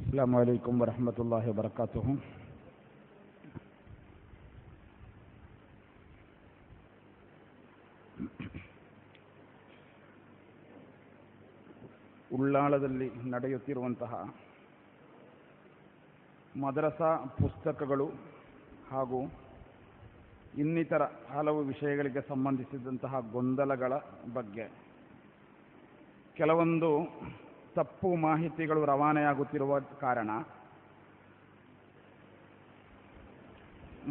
السلام عليكم ورحمة الله وبركاته ಉಳ್ಳಾಳದಲ್ಲಿ ನಡೆಯುತ್ತಿರುವಂತಹ ಮದರಸಾ ಪುಸ್ತಕಗಳು ಹಾಗೂ ಇನ್ನಿತರ ಹಲವು ವಿಷಯಗಳಿಗೆ ಸಂಬಂಧಿಸಿದಂತಹ ಗೊಂದಲಗಳ ಬಗ್ಗೆ ಕೆಲವೊಂದು ತಪ್ಪು ಮಾಹಿತಿಗಳು ರವಾನೆಯಾಗುತ್ತಿರುವ ಕಾರಣ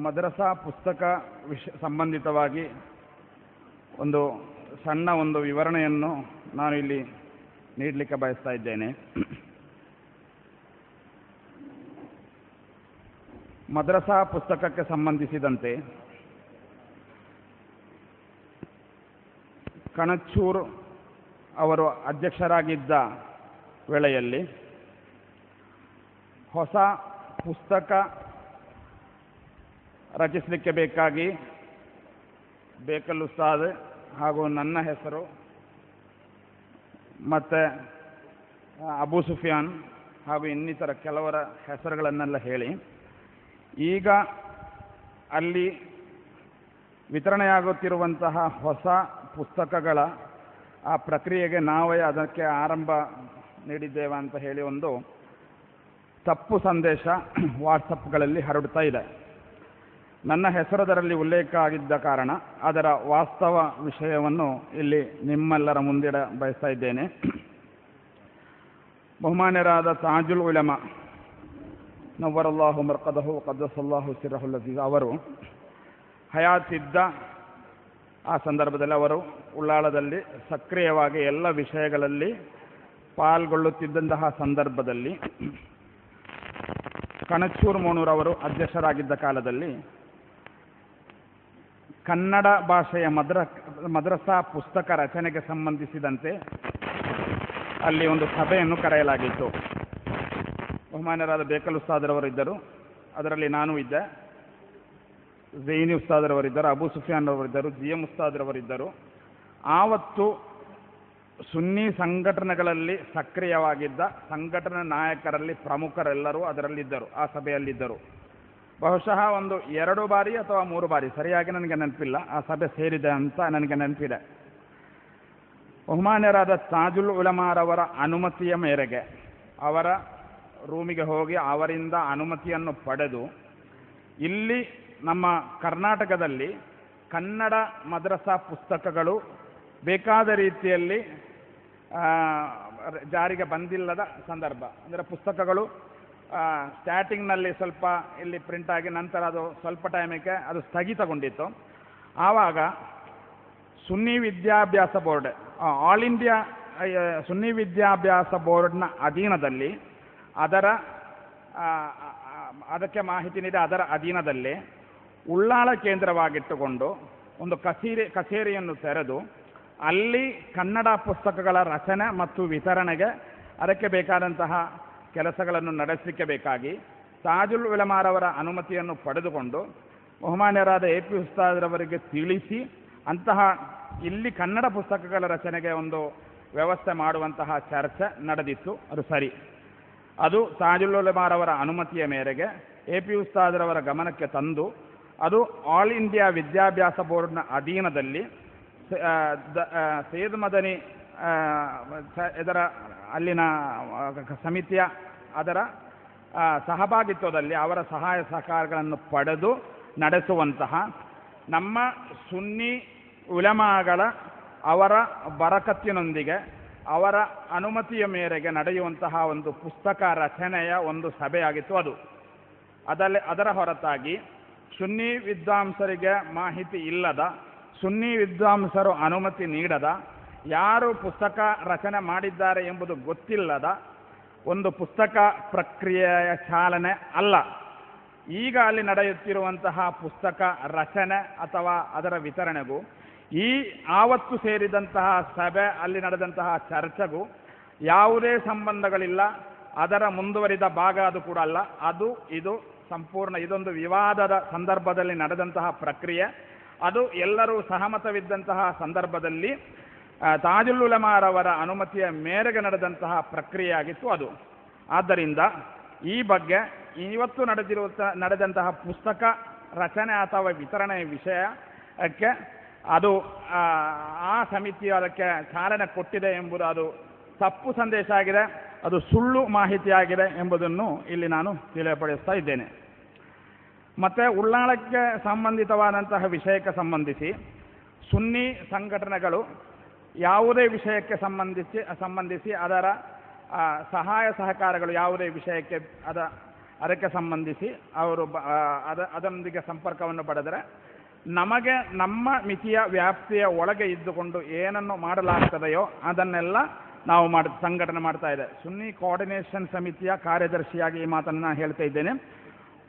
ಮದ್ರಸಾ ಪುಸ್ತಕ ವಿಷ ಸಂಬಂಧಿತವಾಗಿ ಒಂದು ಸಣ್ಣ ಒಂದು ವಿವರಣೆಯನ್ನು ನಾನು ಇಲ್ಲಿ ನೀಡಲಿಕ್ಕೆ ಬಯಸ್ತಾ ಇದ್ದೇನೆ. ಮದ್ರಸಾ ಪುಸ್ತಕಕ್ಕೆ ಸಂಬಂಧಿಸಿದಂತೆ ಕಣಚೂರ್ ಅವರು ಅಧ್ಯಕ್ಷರಾಗಿದ್ದ ವೇಳೆಯಲ್ಲಿ ಹೊಸ ಪುಸ್ತಕ ರಚಿಸಲಿಕ್ಕೆ ಬೇಕಾಗಿ ಬೇಕಲ್ಲು ಉಸ್ತಾದ್ ಹಾಗೂ ನನ್ನ ಹೆಸರು ಮತ್ತು ಅಬು ಸುಫಿಯಾನ್ ಹಾಗೂ ಇನ್ನಿತರ ಕೆಲವರ ಹೆಸರುಗಳನ್ನೆಲ್ಲ ಹೇಳಿ. ಈಗ ಅಲ್ಲಿ ವಿತರಣೆಯಾಗುತ್ತಿರುವಂತಹ ಹೊಸ ಪುಸ್ತಕಗಳ, ಆ ಪ್ರಕ್ರಿಯೆಗೆ ನಾವೇ ಅದಕ್ಕೆ ಆರಂಭ ನೀಡಿದ್ದೇವೆ ಅಂತ ಹೇಳಿ ಒಂದು ತಪ್ಪು ಸಂದೇಶ ವಾಟ್ಸಪ್ಗಳಲ್ಲಿ ಹರಡುತ್ತಾ ಇದೆ. ನನ್ನ ಹೆಸರದರಲ್ಲಿ ಉಲ್ಲೇಖ ಆಗಿದ್ದ ಕಾರಣ ಅದರ ವಾಸ್ತವ ವಿಷಯವನ್ನು ಇಲ್ಲಿ ನಿಮ್ಮೆಲ್ಲರ ಮುಂದಿಡ ಬಯಸ್ತಾ ಇದ್ದೇನೆ. ಬಹುಮಾನ್ಯರಾದ ತಾಜುಲ್ ಉಲಮ, ನವ್ವರಲ್ಲಾಹು ಮರ್ಕದಹು ಕದಸಲ್ಲಾಹು ಸಿರಹುಲ್ಲಜೀಜ್ ಅವರು ಹಯಾತಿದ್ದ ಆ ಸಂದರ್ಭದಲ್ಲಿ ಅವರು ಉಳ್ಳಾಳದಲ್ಲಿ ಸಕ್ರಿಯವಾಗಿ ಎಲ್ಲ ವಿಷಯಗಳಲ್ಲಿ ಪಾಲ್ಗೊಳ್ಳುತ್ತಿದ್ದಂತಹ ಸಂದರ್ಭದಲ್ಲಿ ಕಣಚೂರು ಮೋಣೂರವರು ಅಧ್ಯಕ್ಷರಾಗಿದ್ದ ಕಾಲದಲ್ಲಿ ಕನ್ನಡ ಭಾಷೆಯ ಮದ್ರ ಮದ್ರಸಾ ಪುಸ್ತಕ ರಚನೆಗೆ ಸಂಬಂಧಿಸಿದಂತೆ ಅಲ್ಲಿ ಒಂದು ಸಭೆಯನ್ನು ಕರೆಯಲಾಗಿತ್ತು. ಬಹುಮಾನ್ಯರಾದ ಬೇಕಲ್ ಉಸ್ತಾದರವರು ಇದ್ದರು ಅದರಲ್ಲಿ ನಾನು ಇದ್ದೆ. ಜೈನಿ ಉಸ್ತಾದರವರಿದ್ದರು ಅಬು ಸುಫಿಯಾನ್ ಅವರಿದ್ದರು. ಜಿ ಎಂ ಉಸ್ತಾದರವರಿದ್ದರು ಆವತ್ತು ಸುನ್ನಿ ಸಂಘಟನೆಗಳಲ್ಲಿ ಸಕ್ರಿಯವಾಗಿದ್ದ ಸಂಘಟನೆ ನಾಯಕರಲ್ಲಿ ಪ್ರಮುಖರೆಲ್ಲರೂ ಅದರಲ್ಲಿದ್ದರು, ಆ ಸಭೆಯಲ್ಲಿದ್ದರು. ಬಹುಶಃ ಒಂದು ಎರಡು ಬಾರಿ ಅಥವಾ ಮೂರು ಬಾರಿ, ಸರಿಯಾಗಿ ನನಗೆ ನೆನಪಿಲ್ಲ, ಆ ಸಭೆ ಸೇರಿದೆ ಅಂತ ನನಗೆ ನೆನಪಿದೆ. ಬಹುಮಾನ್ಯರಾದ ತಾಜುಲ್ ಉಲಮಾರವರ ಅನುಮತಿಯ ಮೇರೆಗೆ ಅವರ ರೂಮಿಗೆ ಹೋಗಿ ಅವರಿಂದ ಅನುಮತಿಯನ್ನು ಪಡೆದು, ಇಲ್ಲಿ ನಮ್ಮ ಕರ್ನಾಟಕದಲ್ಲಿ ಕನ್ನಡ ಮದ್ರಸಾ ಪುಸ್ತಕಗಳು ಬೇಕಾದ ರೀತಿಯಲ್ಲಿ ಜಾರಿಗೆ ಬಂದಿಲ್ಲದ ಸಂದರ್ಭ. ಅಂದರೆ ಪುಸ್ತಕಗಳು ಸ್ಟಾರ್ಟಿಂಗ್ನಲ್ಲಿ ಸ್ವಲ್ಪ ಇಲ್ಲಿ ಪ್ರಿಂಟ್ ಆಗಿ ನಂತರ ಅದು ಸ್ವಲ್ಪ ಟೈಮಿಗೆ ಅದು ಸ್ಥಗಿತಗೊಂಡಿತ್ತು. ಆವಾಗ ಸುನ್ನಿ ವಿದ್ಯಾಭ್ಯಾಸ ಬೋರ್ಡ್ ಆಲ್ ಇಂಡಿಯಾ ಸುನ್ನಿ ವಿದ್ಯಾಭ್ಯಾಸ ಬೋರ್ಡ್ನ ಅಧೀನದಲ್ಲಿ, ಅದರ ಅದಕ್ಕೆ ಮಾಹಿತಿ ನೀಡಿ ಅದರ ಅಧೀನದಲ್ಲಿ ಉಳ್ಳಾಳ ಕೇಂದ್ರವಾಗಿಟ್ಟುಕೊಂಡು ಒಂದು ಕಚೇರಿ, ಕಚೇರಿಯನ್ನು ತೆರೆದು ಅಲ್ಲಿ ಕನ್ನಡ ಪುಸ್ತಕಗಳ ರಚನೆ ಮತ್ತು ವಿತರಣೆಗೆ ಅದಕ್ಕೆ ಬೇಕಾದಂತಹ ಕೆಲಸಗಳನ್ನು ನಡೆಸಲಿಕ್ಕೆ ಬೇಕಾಗಿ ತಾಜುಲ್ ವಿಲಮಾರವರ ಅನುಮತಿಯನ್ನು ಪಡೆದುಕೊಂಡು ಬಹುಮಾನ್ಯರಾದ ಎ ಪಿ ಉಸ್ತಾದ್ರವರಿಗೆ ತಿಳಿಸಿ ಅಂತಹ ಇಲ್ಲಿ ಕನ್ನಡ ಪುಸ್ತಕಗಳ ರಚನೆಗೆ ಒಂದು ವ್ಯವಸ್ಥೆ ಮಾಡುವಂತಹ ಚರ್ಚೆ ನಡೆದಿತ್ತು. ಅದು ಸರಿ. ಅದು ತಾಜುಲ್ ಉಲಮಾರವರ ಅನುಮತಿಯ ಮೇರೆಗೆ ಎ ಪಿ ಉಸ್ತಾದ್ರವರ ಗಮನಕ್ಕೆ ತಂದು ಅದು ಆಲ್ ಇಂಡಿಯಾ ವಿದ್ಯಾಭ್ಯಾಸ ಬೋರ್ಡ್ನ ಅಧೀನದಲ್ಲಿ ಸೈಯದ್ ಮದನಿ ಇದರ ಅಲ್ಲಿನ ಸಮಿತಿಯ, ಅದರ ಸಹಭಾಗಿತ್ವದಲ್ಲಿ ಅವರ ಸಹಾಯ ಸಹಕಾರಗಳನ್ನು ಪಡೆದು ನಡೆಸುವಂತಹ ನಮ್ಮ ಸುನ್ನಿ ಉಲಮಾಗಳ ಅವರ ಬರಕತ್ತಿನೊಂದಿಗೆ ಅವರ ಅನುಮತಿಯ ಮೇರೆಗೆ ನಡೆಯುವಂತಹ ಒಂದು ಪುಸ್ತಕ ರಚನೆಯ ಒಂದು ಸಭೆಯಾಗಿತ್ತು ಅದು. ಅದರಲ್ಲಿ ಅದರ ಹೊರತಾಗಿ ಸುನ್ನಿ ವಿದ್ವಾಂಸರಿಗೆ ಮಾಹಿತಿ ಇಲ್ಲದ ಸುನ್ನಿ ವಿದ್ವಾಂಸರು ಅನುಮತಿ ನೀಡದ, ಯಾರು ಪುಸ್ತಕ ರಚನೆ ಮಾಡಿದ್ದಾರೆ ಎಂಬುದು ಗೊತ್ತಿಲ್ಲದ, ಒಂದು ಪುಸ್ತಕ ಪ್ರಕ್ರಿಯೆಯ ಚಾಲನೆ ಅಲ್ಲ. ಈಗ ಅಲ್ಲಿ ನಡೆಯುತ್ತಿರುವಂತಹ ಪುಸ್ತಕ ರಚನೆ ಅಥವಾ ಅದರ ವಿತರಣೆಗೂ, ಈ ಆವತ್ತು ಸೇರಿದಂತಹ ಸಭೆ, ಅಲ್ಲಿ ನಡೆದಂತಹ ಚರ್ಚೆಗೂ ಯಾವುದೇ ಸಂಬಂಧಗಳಿಲ್ಲ. ಅದರ ಮುಂದುವರಿದ ಭಾಗ ಅದು ಕೂಡ ಅಲ್ಲ. ಅದು, ಇದು ಸಂಪೂರ್ಣ, ಇದೊಂದು ವಿವಾದದ ಸಂದರ್ಭದಲ್ಲಿ ನಡೆದಂತಹ ಪ್ರಕ್ರಿಯೆ. ಅದು ಎಲ್ಲರೂ ಸಹಮತವಿದ್ದಂತಹ ಸಂದರ್ಭದಲ್ಲಿ ತಾಜುಲ್ಲುಲಮಾರವರ ಅನುಮತಿಯ ಮೇರೆಗೆ ನಡೆದಂತಹ ಪ್ರಕ್ರಿಯೆಯಾಗಿತ್ತು ಅದು. ಆದ್ದರಿಂದ ಈ ಬಗ್ಗೆ ಇವತ್ತು ನಡೆದಿರುವ ನಡೆದಂತಹ ಪುಸ್ತಕ ರಚನೆ ಅಥವಾ ವಿತರಣೆ ವಿಷಯಕ್ಕೆ ಅದು ಆ ಸಮಿತಿಯು ಅದಕ್ಕೆ ಚಾಲನೆ ಕೊಟ್ಟಿದೆ ಎಂಬುದು ಅದು ತಪ್ಪು ಸಂದೇಶ ಆಗಿದೆ, ಅದು ಸುಳ್ಳು ಮಾಹಿತಿಯಾಗಿದೆ ಎಂಬುದನ್ನು ಇಲ್ಲಿ ನಾನು ತಿಳಿಯಪಡಿಸ್ತಾ ಇದ್ದೇನೆ. ಮತ್ತು ಉಳ್ಳಾಳಕ್ಕೆ ಸಂಬಂಧಿತವಾದಂತಹ ವಿಷಯಕ್ಕೆ ಸಂಬಂಧಿಸಿ ಸುನ್ನಿ ಸಂಘಟನೆಗಳು ಯಾವುದೇ ವಿಷಯಕ್ಕೆ ಸಂಬಂಧಿಸಿ ಸಂಬಂಧಿಸಿ ಅದರ ಸಹಾಯ ಸಹಕಾರಗಳು ಯಾವುದೇ ವಿಷಯಕ್ಕೆ ಅದ, ಅದಕ್ಕೆ ಸಂಬಂಧಿಸಿ ಅವರು ಅದ, ಅದರೊಂದಿಗೆ ಸಂಪರ್ಕವನ್ನು ಪಡೆದರೆ ನಮಗೆ ನಮ್ಮ ಮಿತಿಯ ವ್ಯಾಪ್ತಿಯ ಒಳಗೆ ಇದ್ದುಕೊಂಡು ಏನನ್ನು ಮಾಡಲಾಗ್ತದೆಯೋ ಅದನ್ನೆಲ್ಲ ನಾವು ಮಾಡಿ, ಸಂಘಟನೆ ಮಾಡ್ತಾ ಇದೆ. ಸುನ್ನಿ ಕೋಆರ್ಡಿನೇಷನ್ ಸಮಿತಿಯ ಕಾರ್ಯದರ್ಶಿಯಾಗಿ ಈ ಮಾತನ್ನು ನಾನು ಹೇಳ್ತಾ ಇದ್ದೇನೆ.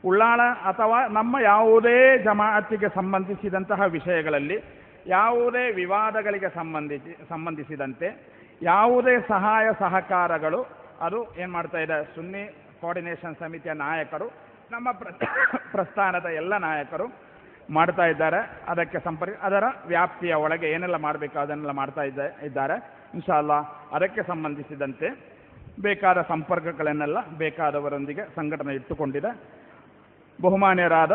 ಉಳ್ಳಾಳ ಅಥವಾ ನಮ್ಮ ಯಾವುದೇ ಜಮಾಅತ್ತಿಗೆ ಸಂಬಂಧಿಸಿದಂತಹ ವಿಷಯಗಳಲ್ಲಿ, ಯಾವುದೇ ವಿವಾದಗಳಿಗೆ ಸಂಬಂಧಿಸಿ, ಸಂಬಂಧಿಸಿದಂತೆ ಯಾವುದೇ ಸಹಾಯ ಸಹಕಾರಗಳು, ಅದು ಏನು ಮಾಡ್ತಾ ಇದೆ, ಸುನ್ನಿ ಕೋಆರ್ಡಿನೇಷನ್ ಸಮಿತಿಯ ನಾಯಕರು, ನಮ್ಮ ಪ್ರ, ಪ್ರಸ್ಥಾನದ ಎಲ್ಲ ನಾಯಕರು ಮಾಡ್ತಾ ಇದ್ದಾರೆ. ಅದಕ್ಕೆ ಸಂಪರ್ಕ, ಅದರ ವ್ಯಾಪ್ತಿಯ ಒಳಗೆ ಏನೆಲ್ಲ ಮಾಡಬೇಕು, ಅದನ್ನೆಲ್ಲ ಮಾಡ್ತಾ ಇದ್ದ, ಇದ್ದಾರೆ. ಇನ್ಶಾಲ್ಲ ಅದಕ್ಕೆ ಸಂಬಂಧಿಸಿದಂತೆ ಬೇಕಾದ ಸಂಪರ್ಕಗಳನ್ನೆಲ್ಲ ಬೇಕಾದವರೊಂದಿಗೆ ಸಂಘಟನೆ ಇಟ್ಟುಕೊಂಡಿದೆ. ಬಹುಮಾನ್ಯರಾದ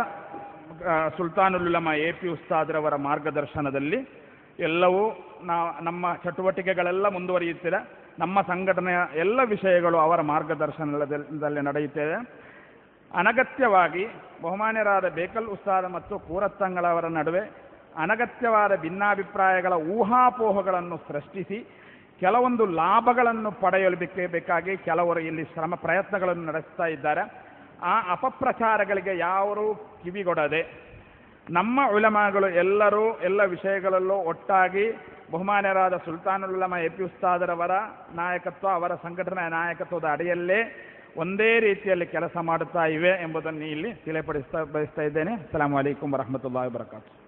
ಸುಲ್ತಾನುಲ್ಲಮ ಎ ಪಿ ಉಸ್ತಾದ್ರವರ ಮಾರ್ಗದರ್ಶನದಲ್ಲಿ ಎಲ್ಲವೂ ನಾ, ನಮ್ಮ ಚಟುವಟಿಕೆಗಳೆಲ್ಲ ಮುಂದುವರಿಯುತ್ತಿದೆ. ನಮ್ಮ ಸಂಘಟನೆಯ ಎಲ್ಲ ವಿಷಯಗಳು ಅವರ ಮಾರ್ಗದರ್ಶನದಲ್ಲಿ ನಡೆಯುತ್ತಿದೆ. ಅನಗತ್ಯವಾಗಿ ಬಹುಮಾನ್ಯರಾದ ಬೇಕಲ್ ಉಸ್ತಾದ ಮತ್ತು ಕೂರತ್ತಂಗಳವರ ನಡುವೆ ಅನಗತ್ಯವಾದ ಭಿನ್ನಾಭಿಪ್ರಾಯಗಳ ಊಹಾಪೋಹಗಳನ್ನು ಸೃಷ್ಟಿಸಿ ಕೆಲವೊಂದು ಲಾಭಗಳನ್ನು ಪಡೆಯಲು ಬೇಕಾಗಿ ಕೆಲವರು ಇಲ್ಲಿ ಶ್ರಮ ಪ್ರಯತ್ನಗಳನ್ನು ನಡೆಸ್ತಾ ಇದ್ದಾರೆ. ಆ ಅಪಪ್ರಚಾರಗಳಿಗೆ ಯಾರೂ ಕಿವಿಗೊಡದೆ ನಮ್ಮ ಉಲಮಾಗಳು ಎಲ್ಲರೂ ಎಲ್ಲ ವಿಷಯಗಳಲ್ಲೂ ಒಟ್ಟಾಗಿ ಬಹುಮಾನ್ಯರಾದ ಸುಲ್ತಾನುಲ್ಲಮ ಉಸ್ತಾದರವರ ನಾಯಕತ್ವ, ಅವರ ಸಂಘಟನೆಯ ನಾಯಕತ್ವದ ಅಡಿಯಲ್ಲೇ ಒಂದೇ ರೀತಿಯಲ್ಲಿ ಕೆಲಸ ಮಾಡುತ್ತಾ ಇವೆ ಎಂಬುದನ್ನು ಇಲ್ಲಿ ತಿಳಿಪಡಿಸ್ತಾ ಬಯಸ್ತಾ ಇದ್ದೇನೆ. ಅಸಲಾಮ್ ವಲೈಕುಂ ವರಹಮತುಲ್ಲಾಹಿ ವಬರಕಾತು.